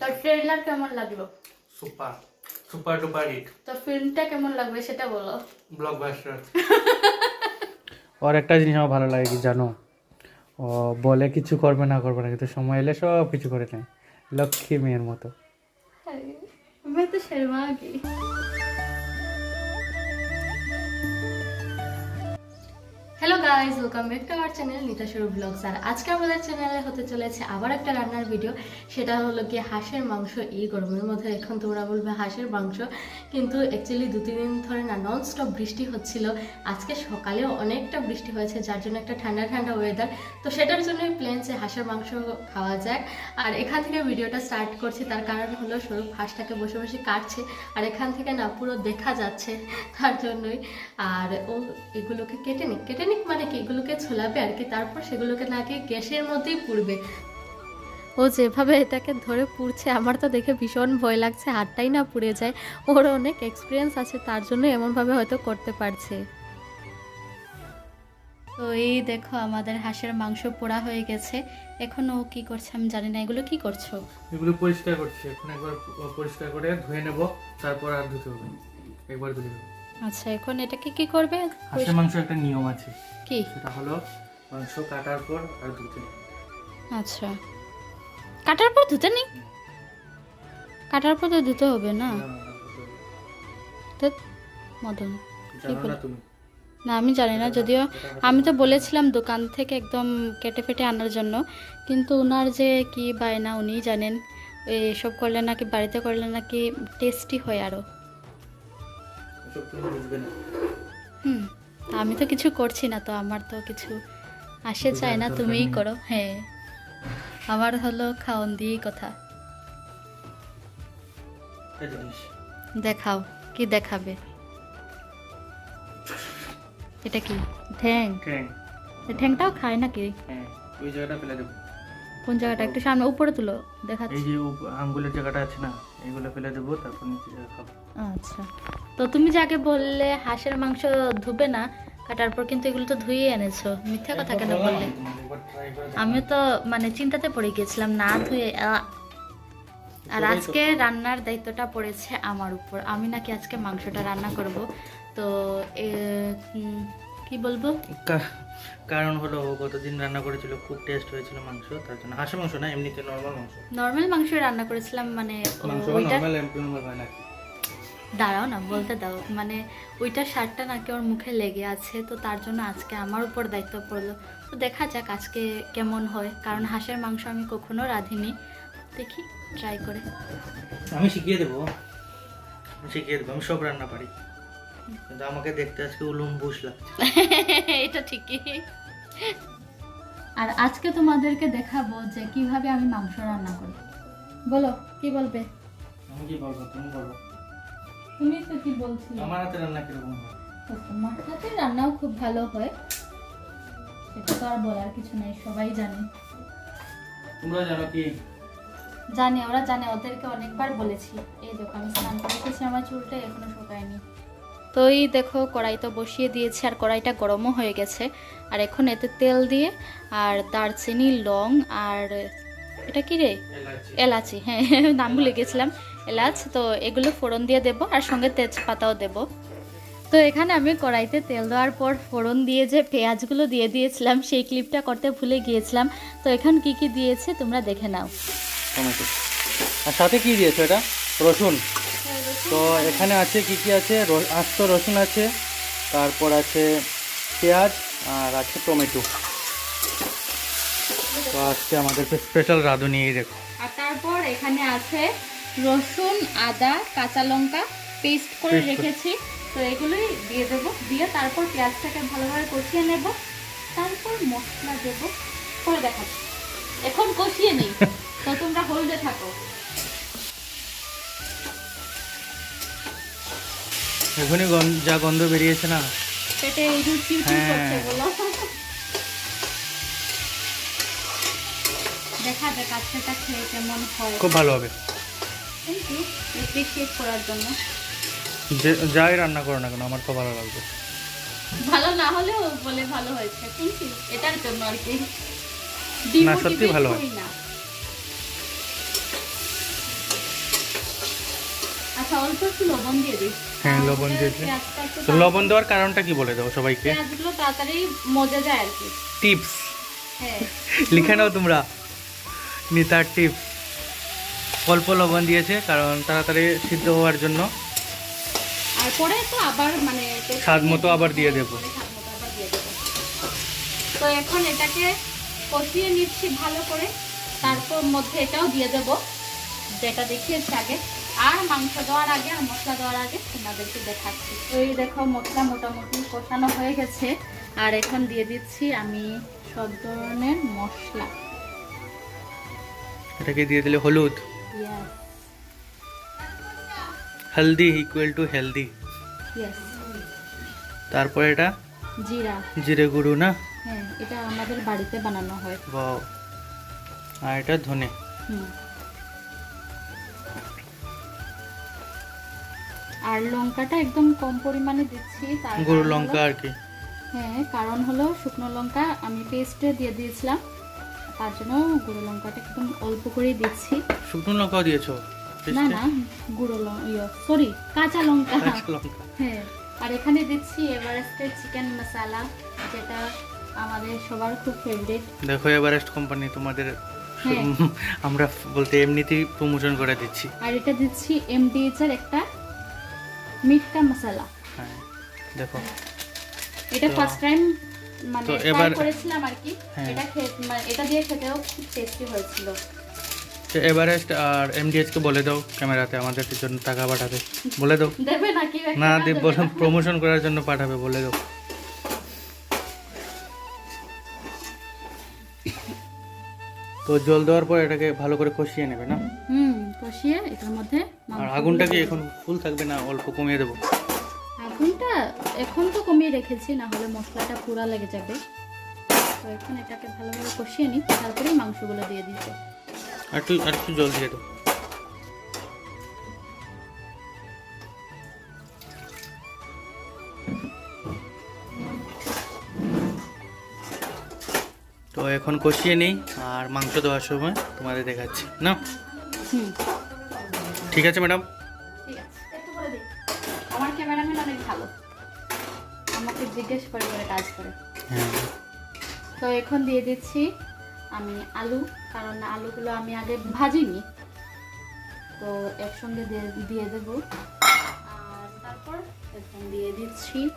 তো ট্রেলার কেমন লাগলো সুপার সুপার ডুপার হিট তো ফিল্মটা কেমন লাগবে সেটা বলো ব্লকবাস্টার ওর একটা জিনিস আমার ভালো লাগে কি জানো ও বলে কিছু করবে না করবে না কিন্তু সময় এলে সব কিছু করে নেয় লক্ষ্মী মেয়ের মতো मैं तो शर्मा गई hello guys welcome back to our channel Nita শুরু ব্লগস আর আজকে আমাদের চ্যানেলে হতে চলেছে আবার একটা রান্নার ভিডিও সেটা হলো কি হাঁসের মাংস এই গরমের মধ্যে, এখন তোমরা বলবে হাঁসের মাংস, কিন্তু অ্যাকচুয়ালি দু তিন দিন ধরে না নন স্টপ বৃষ্টি হচ্ছিল। আজকে সকালেও অনেকটা বৃষ্টি হয়েছে, যার জন্য একটা ঠান্ডা ঠান্ডা ওয়েদার তো সেটার জন্যই প্ল্যান যে হাঁসের মাংস খাওয়া যায় আর এখান থেকে ভিডিওটা স্টার্ট করছি, তার কারণ হলো সরু হাঁসটাকে বসে বসে কাটছে, আর এখান থেকে না পুরো দেখা যাচ্ছে, তার জন্যই। আর ও এগুলোকে কেটে নিক, কেটে নিক মানে কি? এগুলোকে ছোলাবে আর কি, তারপর সেগুলোকে নাকি গ্যাসের মধ্যেই পুড়বে। ও যেভাবে এটাকে ধরে পুড়ছে, আমার তো দেখে ভীষণ ভয় লাগছে, হাতটাই না পুড়ে যায়। ওর অনেক এক্সপিরিয়েন্স আছে, তার জন্য এমনভাবে হয়তো করতে পারছে। তো এই দেখো, আমাদের হাঁসের মাংস পোড়া হয়ে গেছে। এখন ও কি করছে আমি জানি না, এগুলো কি করছ? এগুলো পরিষ্কার করছি, এখন একবার পরিষ্কার করে ধুয়ে নেব, তারপর আর ধুতে হবে একবার ধুয়ে নেব। আচ্ছা এখন এটাকে কি করবে? হাঁসের মাংস একটা নিয়ম আছে। কি? সেটা হলো মাংস কাটার পর আর ধুতে আচ্ছা। কাটার পর ধুতে নেই কাটার পর তো ধুতে হবে না? তো মদন না আমি জানি না যদিও আমি তো বলেছিলাম দোকান থেকে একদম কেটে ফেটে আনার জন্য। কিন্তু ওনার যে কি বায়না উনিই জানেন। এসব করলে নাকি বাড়িতে করলে নাকি টেস্টি হয় আরও এসব তুমি বুঝবে না। হুম আমি তো কিছু করছি না তো আমার তো কিছু আসে চায় না তুমিই করো হ্যাঁ। আমার হলো খাওন দিয়েই কথা। দেখাও কি দেখাবে? এটা কি? ঠ্যাং? এই ঠ্যাংটাও খায় নাকি? হ্যাঁ ওই জায়গাটা ফেলে দেবো। কোন জায়গাটা? একটু সামনে উপরে তুলো দেখাচ্ছি। এই যে আঙ্গুলের জায়গাটা আছে না এইগুলো ফেলে দেবো তারপর নিচে খাব। আচ্ছা। তো তুমি যাকে বললে হাঁসের মাংস ধুবে না কাটার পর কিন্তু এগুলো তো ধুয়ে এনেছো। মিথ্যা কথা কেন বললে। আমিও তো মানে চিন্তাতে পড়ে গিয়েছিলাম না ধুয়ে আর আজকে রান্নার দায়িত্বটা পড়েছে আমার উপর। আমি নাকি আজকে মাংসটা রান্না করব। তো কি বলব? কারণ হলো গতদিন রান্না করেছিল খুব টেস্ট হয়েছিল মাংস তার জন্য হাঁসের মাংস না এমনিতে নর্মাল মাংস। নর্মাল মাংস রান্না করেছিলাম মানে মাংস ওইটা নর্মাল নর্মাল হয় নাকি? দাঁড়াও না বলতে দাও। মানে ওইটা শার্টটা নাকি ওর মুখে লেগে আছে তো তার জন্য আজকে আমার উপর দায়িত্ব পড়ল। তো দেখা যাক আজকে কেমন হয় কারণ হাঁসের মাংস আমি কখনো রাঁধিনি। দেখি ট্রাই করে। আমি শিখিয়ে দেবো। শিখিয়ে দেবো আমি সব রান্না পারি। কিন্তু আমাকে দেখতে আজকে উলুম বুস লাগছে। এটা ঠিকই। আর আজকে তোমাদেরকে দেখাবো যে কীভাবে আমি মাংস রান্না করি। বলো কি বলবে? আমি কি বলব তুমি বলো। তুমি তো কি বলছিলে? আমার হাতে রান্না কীরকম হয়? তোমার হাতে রান্নাও খুব ভালো হয়। সেটা তো আর বলার কিছু নেই সবাই জানে। তোমরা জানো কি? জানে ওরা জানে ওদেরকে অনেকবার বলেছি। এই দেখো আমি স্নান করে এসেছি আমার চুলটা এখনও শুকায়নি। তো এই দেখো কড়াই তো বসিয়ে দিয়েছি আর কড়াইটা গরমও হয়ে গেছে। আর এখন এতে তেল দিয়ে আর দারচিনি লং আর এটা কি রে? এলাচি। হ্যাঁ নাম ভুলে গেছিলাম। এলাচ তো এগুলো ফোড়ন দিয়ে দেবো আর সঙ্গে তেজপাতাও দেবো। তো এখানে আমি কড়াইতে তেল দেওয়ার পর ফোড়ন দিয়ে যে পেঁয়াজগুলো দিয়ে দিয়েছিলাম সেই ক্লিপটা করতে ভুলে গিয়েছিলাম। তো এখন কি কি দিয়েছে তোমরা দেখে নাও। টমেটো। আর সাথে কি দিয়েছ এটা? রসুন। তো এখানে আছে কি কি আছে? আস্ত রসুন আছে তারপর আছে পেঁয়াজ আর আছে টমেটো। তো আজকে আমাদের স্পেশাল রাঁধুনি এই দেখো। আর তারপর এখানে আছে রসুন আদা কাঁচা লঙ্কা পেস্ট করে রেখেছি। তো এগুলোই দিয়ে দেবো। দিয়ে তারপর পেঁয়াজটাকে ভালোভাবে কষিয়ে নেব। তারপর মশলা দেবো। করে দেখাচ্ছি। এখন কষিয়ে নেই। তো তোমরা হলদে থাকো। এখনই যা গন্ধ বেরিয়েছে না। পেটে যে চিরচির হ্যাঁ। করছে বলো দেখা যাক আজকেটা খেয়ে কেমন হয়। খুব ভালো হবে। থ্যাংক ইউ অ্যাপ্রিসিয়েট করার জন্য। যাই রান্না করো না কেন আমার তো ভালো লাগবে। ভালো না হলেও বলে ভালো হয়েছে থ্যাংক ইউ এটার জন্য আর কি। না, সত্যি ভালো। করি না। আচ্ছা অল্প একটু লবণ দিয়ে দিই। হ্যাঁ, লবণ তো লবণ দেওয়ার কারণটা কি বলে দাও সবাইকে? পেঁয়াজগুলো তাড়াতাড়ি মজে যায় আর কি। টিপস। হ্যাঁ। লিখে নাও তোমরা। নিতার টিপ অল্প লবণ দিয়েছে কারণ তাড়াতাড়ি সিদ্ধ হওয়ার জন্য। আর পরে তো আবার মানে স্বাদ মতো আবার দিয়ে দেবো। তো এখন এটাকে কষিয়ে নিচ্ছি ভালো করে। তারপর মধ্যে এটাও দিয়ে দেব। যেটা দেখিয়েছি আগে। আর মাংস দেওয়ার আগে আর মশলা দেওয়ার আগে তোমাদেরকে দেখাচ্ছি। ওই দেখো মশলা মোটামুটি কষানো হয়ে গেছে। আর এখন দিয়ে দিচ্ছি আমি সব ধরনের মশলা। এটাকে দিয়ে দিলে হলুদ। হেলদি ইকুয়াল টু হেলদি তারপর এটা? জিরা। জিরে গুঁড়ো না? হ্যাঁ এটা আমাদের বাড়িতে বানানো হয়। বাও আর এটা ধনে। আর লঙ্কাটা একদম কম পরিমাণে দিচ্ছি গুঁড়ো লঙ্কা আর কি। হ্যাঁ কারণ হলো শুকনো লঙ্কা আমি পেস্টে দিয়ে দিয়েছিলাম। তার জন্য গুঁড়ো লঙ্কাটা একদম অল্প করেই দিচ্ছি। শুকনো লঙ্কাও দিয়েছ? না না গুঁড়ো লঙ্কা সরি কাঁচা লঙ্কা। কাঁচা লঙ্কা। হ্যাঁ আর এখানে দিচ্ছি এভারেস্টের চিকেন মশলা যেটা আমাদের সবার খুব ফেভারিট দেখো এভারেস্ট কোম্পানি তোমাদের হ্যাঁ। আমরা বলতে এমনিতেই প্রমোশন করে দিচ্ছি। আর এটা দিচ্ছি এমডিএইচ এর একটা মিটকা মশলা হ্যাঁ দেখো। এটা ফার্স্ট টাইম মানে তো এবার- করেছিলাম আর কি। হ্যাঁ। এটা মানে এটা দিয়ে খেতেও খুব টেস্টি হয়েছিল। তো এভারেস্ট আর এমডিএচ কে বলে দাও ক্যামেরাতে আমাদের জন্য টাকা পাঠাবে। বলে দাও। দেবে নাকি? না প্রমোশন করার জন্য পাঠাবে বলে দাও। তো জল দেওয়ার পর এটাকে ভালো করে কষিয়ে নেবে না? হুম কষিয়ে এটার মধ্যে আর আগুনটা কি এখন ফুল থাকবে না? অল্প কমিয়ে দেবো? এখন তো কমিয়ে রেখেছি না হলে মশলাটা পুরা লেগে যাবে। তো এখন এটাকে ভালোভাবে কষিয়ে নিই তারপরে মাংসগুলো দিয়ে দিতে আর একটু আর একটু জল দিয়ে দাও। তো এখন কষিয়ে নেই আর মাংস দেওয়ার সময় তোমাদের দেখাচ্ছি না ঠিক আছে ম্যাডাম? ঠিক আছে। একটু করে দিই। আমার ক্যামেরাম্যান অনেক ভালো। আমাকে জিজ্ঞেস করে করে কাজ করে। হ্যাঁ। তো এখন দিয়ে দিচ্ছি আমি আলু কারণ আলুগুলো আমি আগে ভাজিনি। তো একসঙ্গে দিয়ে দিয়ে দেব। আর তারপর এখন দিয়ে দিচ্ছি।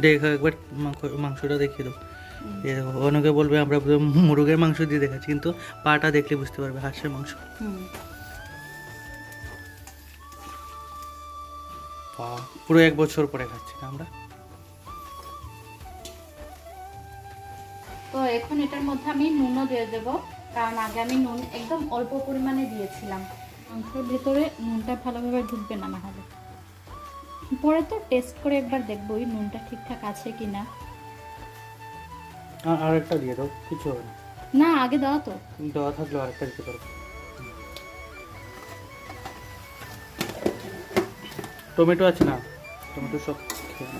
দেখো একবার মাংস- মাংসটা দেখিয়ে অনেকে বলবে আমরা মুরগের মাংস দিয়ে দেখাচ্ছি কিন্তু পাটা দেখলে বুঝতে পারবে হাঁসের মাংস। পুরো এক বছর পরে খাচ্ছি আমরা। তো এখন এটার মধ্যে আমি নুনও দিয়ে দেব। কারণ আগে আমি নুন একদম অল্প পরিমাণে দিয়েছিলাম। মাংসের ভেতরে নুনটা ভালোভাবে ঢুকবে না না হলে পরে তো টেস্ট করে একবার দেখব ওই নুনটা ঠিকঠাক আছে কি না আর আরেকটা দিয়ে দাও কিছু হবে না। না আগে দাও তো। দেওয়া থাকলে আরেকটা দিতে পারব টমেটো আছে না? টমেটো সব খেয়ে।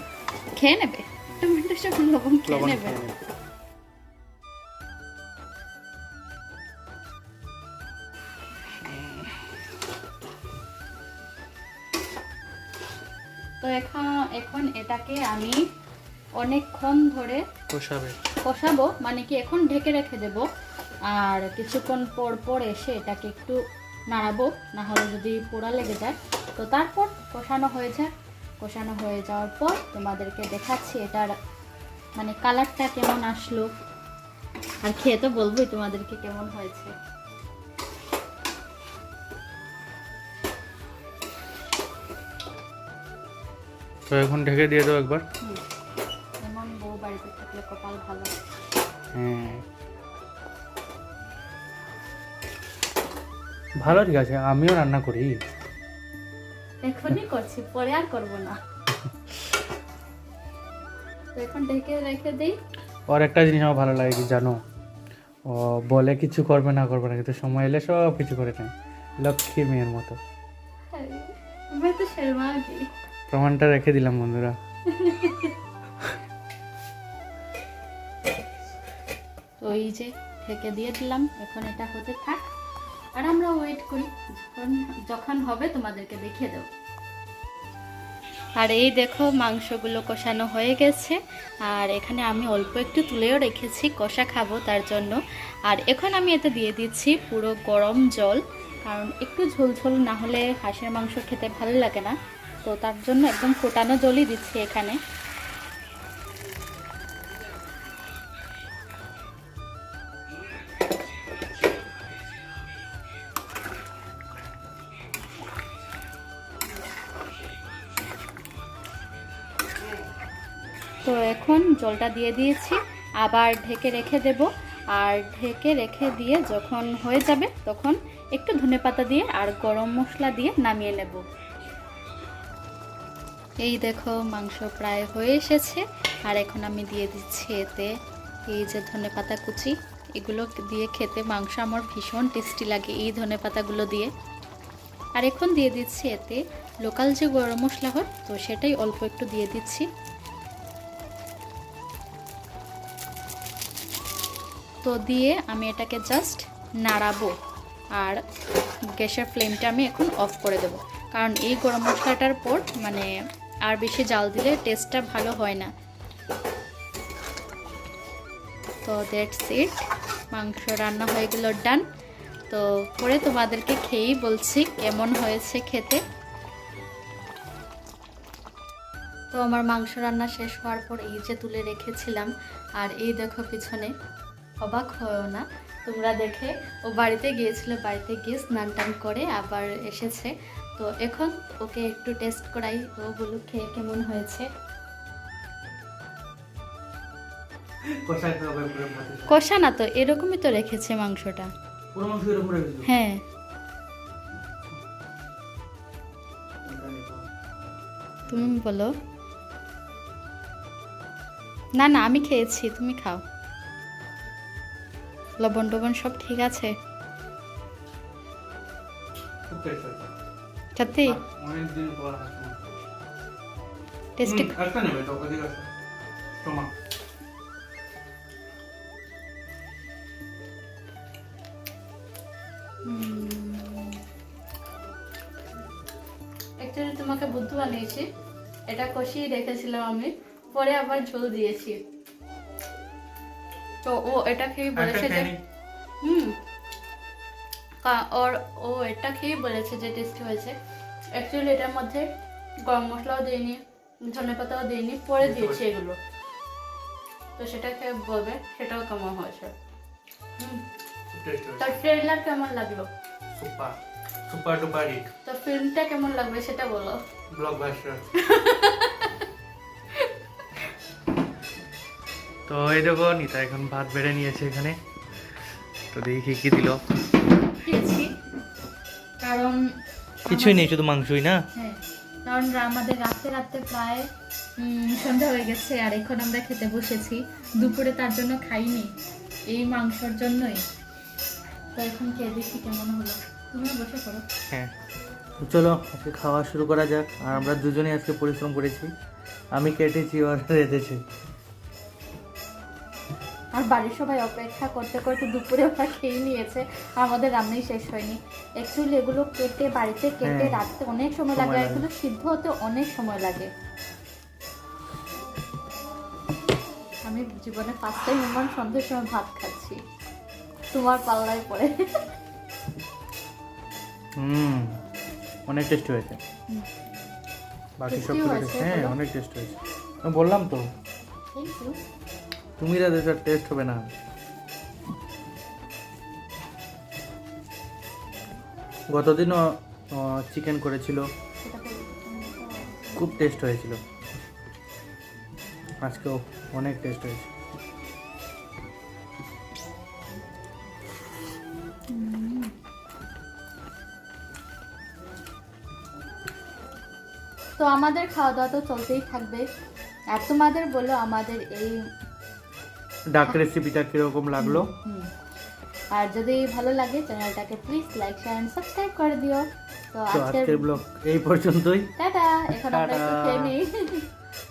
খেয়ে নেবে? টমেটো সব লবণ খেয়ে নেবে। তো এখন এখন এটাকে আমি অনেকক্ষণ ধরে কষাবে। কষাবো মানে কি এখন ঢেকে রেখে দেব। আর কিছুক্ষণ পর পর এসে এটাকে একটু নাড়াবো না হলে যদি পোড়া লেগে যায়। তো তারপর কষানো হয়ে যায় কষানো হয়ে যাওয়ার পর তোমাদেরকে দেখাচ্ছি এটার মানে কালারটা কেমন আসলো। আর খেয়ে তো বলবোই তোমাদেরকে কেমন হয়েছে। তো এখন ঢেকে দিয়ে দাও একবার। হ্যাঁ। ভালো। ঠিক আছে আমিও রান্না করি। এখনই করছি পরে আর না। একটা জিনিস আমার ভালো লাগে কি জানো? ও বলে কিছু করবে না করবে না কিন্তু সময় এলে সব কিছু করে নেয়। লক্ষ্মী মেয়ের মতো। প্রমাণটা রেখে দিলাম, বন্ধুরা। তো এই যে দিয়ে দিলাম, এখন এটা হতে থাক। আর আমরা ওয়েট করি যখন হবে তোমাদেরকে দেখিয়ে দেবো। আর এই দেখো, মাংসগুলো কষানো হয়ে গেছে। আর এখানে আমি অল্প একটু তুলেও রেখেছি, কষা খাব তার জন্য। আর এখন আমি এতে দিয়ে দিচ্ছি পুরো গরম জল, কারণ একটু ঝোল ঝোল না হলে হাঁসের মাংস খেতে ভালো লাগে না। তো তার জন্য একদম ফোটানো জলই দিচ্ছি এখানে। তো এখন জলটা দিয়ে দিয়েছি, আবার ঢেকে রেখে দেব। আর ঢেকে রেখে দিয়ে যখন হয়ে যাবে তখন একটু ধনেপাতা দিয়ে আর গরম মশলা দিয়ে নামিয়ে নেব। এই দেখো মাংস প্রায় হয়ে এসেছে। আর এখন আমি দিয়ে দিচ্ছি এতে এই যে ধনেপাতা কুচি, এগুলো দিয়ে খেতে মাংস আমার ভীষণ টেস্টি লাগে এই ধনেপাতাগুলো দিয়ে। আর এখন দিয়ে দিচ্ছি এতে লোকাল যে গরম মশলা হয়, তো সেটাই অল্প একটু দিয়ে দিচ্ছি। তো দিয়ে আমি এটাকে জাস্ট নাড়াবো আর গ্যাসের ফ্লেমটা আমি এখন অফ করে দেবো। কারণ এই গরম মশলাটার পর মানে আর বেশি জাল দিলে টেস্টটা ভালো হয় না। তো দ্যাটস ইট মাংস রান্না হয়ে গেল ডান তো পরে তোমাদেরকে খেয়েই বলছি কেমন হয়েছে খেতে। তো আমার মাংস রান্না শেষ হওয়ার পর এই যে তুলে রেখেছিলাম। আর এই দেখো পিছনে, অবাক হয়েও না। তোমরা দেখে ও বাড়িতে গিয়েছিল, বাড়িতে গিয়ে স্নান টান করে আবার এসেছে। তো এখন ওকে একটু টেস্ট করাই ও বলুক খেয়ে কেমন হয়েছে। কষা না তো এরকমই তো রেখেছে মাংসটা। হ্যাঁ। তুমি বলো। না না আমি খেয়েছি তুমি খাও। লবণ টবণ সব ঠিক আছে। সত্যি অনেকদিন পর টেস্টি একটা নেবে তো ওদিকে আছে তোমার অ্যাকচুয়ালি তোমাকে বুদ্ধ বানিয়েছি। এটা কষিয়ে রেখেছিলাম আমি। পরে আবার ঝোল দিয়েছি। তো ও এটা খেয়ে বলেছে যে হুম। ওর ও এটা খেয়ে বলেছে যে টেস্টি হয়েছে। অ্যাকচুয়ালি এটার মধ্যে গরম মশলাও দিইনি ধনে পাতাও দিইনি পরে দিয়েছি এগুলো। তো সেটা খেয়ে বলবে সেটাও কেমন হয়েছে। হুম। টেস্ট তো ট্রেলার কেমন লাগল? সুপার। Super duper hit. তো ফিল্মটা কেমন লাগবে সেটা বলো। ব্লকবাস্টার তো এই দেখো নিতা এখন ভাত বেড়ে নিয়েছে এখানে। তো দেখি কি দিল। খেয়েছি। কারণ কিছুই নেই শুধু মাংসই না? হ্যাঁ কারণ আমাদের রাতে রাতে প্রায় সন্ধ্যা হয়ে গেছে আর এখন আমরা খেতে বসেছি। দুপুরে তার জন্য খাইনি এই মাংসর জন্যই। তো এখন খেয়ে দেখি কেমন হলো। তুমি বসে হ্যাঁ। চলো আজকে খাওয়া শুরু করা যাক। আর আমরা দুজনেই আজকে পরিশ্রম করেছি। আমি কেটেছি আর রেঁধেছি। আর বাড়ির সবাই অপেক্ষা করতে করতে দুপুরে ওরা খেয়ে নিয়েছে। আমাদের রান্নাই শেষ হয়নি। অ্যাকচুয়ালি এগুলো কেটে বাড়িতে কেটে হ্যাঁ। রাখতে অনেক সময় লাগে আর এগুলো সিদ্ধ হতে অনেক সময় লাগে। আমি জীবনে ফার্স্ট টাইম এমন সন্ধ্যের সময় ভাত খাচ্ছি। তোমার পাল্লায় পড়ে। হুম অনেক টেস্ট হয়েছে। বাকি সব হ্যাঁ অনেক টেস্ট হয়েছে। বললাম তো। থ্যাংক ইউ তুমি টেস্ট হবে না। গতদিনও চিকেন করেছিল। খুব টেস্ট হয়েছিল। আজকেও অনেক টেস্ট হয়েছে। তো আমাদের খাওয়া দাওয়া তো চলতেই থাকবে। আর তোমাদের বলো আমাদের এই ডাক রেসিপিটা কীরকম লাগল? আর যদি ভালো লাগে চ্যানেলটাকে please like share and subscribe করে দিও। তো আজকের ব্লগ এই পর্যন্তই। টাটা এখন আমরা একটু। খেয়ে